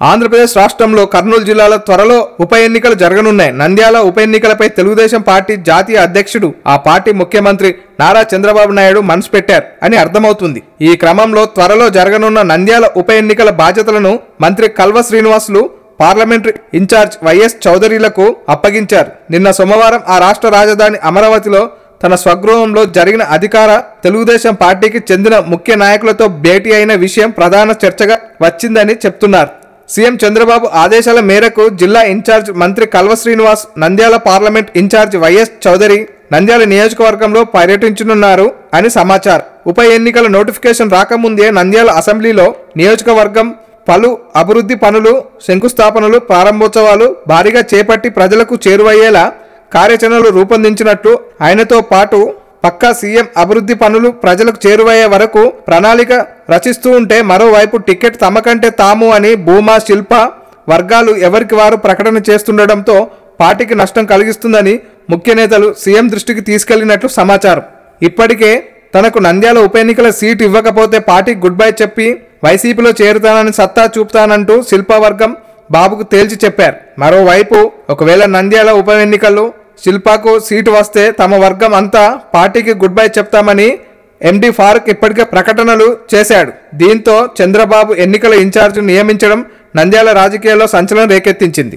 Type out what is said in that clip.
ఆంధ్రప్రదేశ్ రాష్ట్రంలో కర్నూలు జిల్లాలో త్వరలో ఉప ఎన్నికలు జరగనున్నాయి. నంద్యాల ఉప ఎన్నికలపై తెలుగుదేశం పార్టీ జాతీయ అధ్యక్షుడు ఆ పార్టీ ముఖ్యమంత్రి నారా చంద్రబాబు నాయుడు మనసు పెట్టారు అని అర్థమవుతుంది. ఈ క్రమంలో త్వరలో జరగనున్న నంద్యాల ఉప ఎన్నికల బాధ్యతలను మంత్రి Kalva Srinivasulu parliamentary incharge YS చౌదరిలకు అప్పగించారు. నిన్న సోమవారం ఆ రాష్ట్ర రాజధాని అమరావతిలో తన స్వగృహంలో జరిగిన అధికార తెలుగుదేశం పార్టీకి చెందిన ముఖ్య నాయకులతో భేటీ అయిన విషయం ప్రధాన చర్చగా వచ్చిందని చెప్తున్నారు. సీఎం చంద్రబాబు ఆదేశాల మేరకు జిల్లా ఇన్ఛార్జ్ మంత్రి Kalva Srinivas Nandyal parliament incharge YS Chowdary Nandyal నియోజకవర్గంలో పర్యటించనున్నారు అని సమాచారం. ఉప ఎన్నికల నోటిఫికేషన్ రాకముందే నంద్యాల అసెంబ్లీలో నియోజకవర్గం పలు అభివృద్ధి పనులు శంకుస్థాపనలు ప్రారంభోత్సవాలు భారీగా చేపట్టి ప్రజలకు చేరువయ్యేలా కార్యాచరణలు రూపొందించినట్టు ఆయనతో పాటు పక్కా సీఎం అభివృద్ధి పనులు ప్రజలకు చేరువయ్యే వరకు ప్రణాళిక రచిస్తూ ఉంటే మరోవైపు టికెట్ తమకంటే తాము అని భూమా శిల్ప వర్గాలు ఎవరికి వారు ప్రకటన చేస్తుండటంతో పార్టీకి నష్టం కలిగిస్తుందని ముఖ్య నేతలు సీఎం దృష్టికి తీసుకెళ్ళినట్లు సమాచారం. ఇప్పటికే తనకు నంద్యాల ఉప ఎన్నికల సీటు ఇవ్వకపోతే పార్టీ గుడ్ బై చెప్పి వైసీపీలో చేరుతానని సత్తా చూపుతానంటూ శిల్పవర్గం బాబుకు తేల్చి చెప్పారు. మరోవైపు ఒకవేళ నంద్యాల ఉప ఎన్నికల్లో శిల్పాకు సీటు వస్తే తమ వర్గం అంతా పార్టీకి గుడ్ బై చెప్తామని ఎండి ఫారూక్ ఇప్పటికే ప్రకటనలు చేశాడు. దీంతో చంద్రబాబు ఎన్నికల ఇన్ఛార్జ్ నియమించడం నంద్యాల రాజకీయాల్లో సంచలనం రేకెత్తించింది.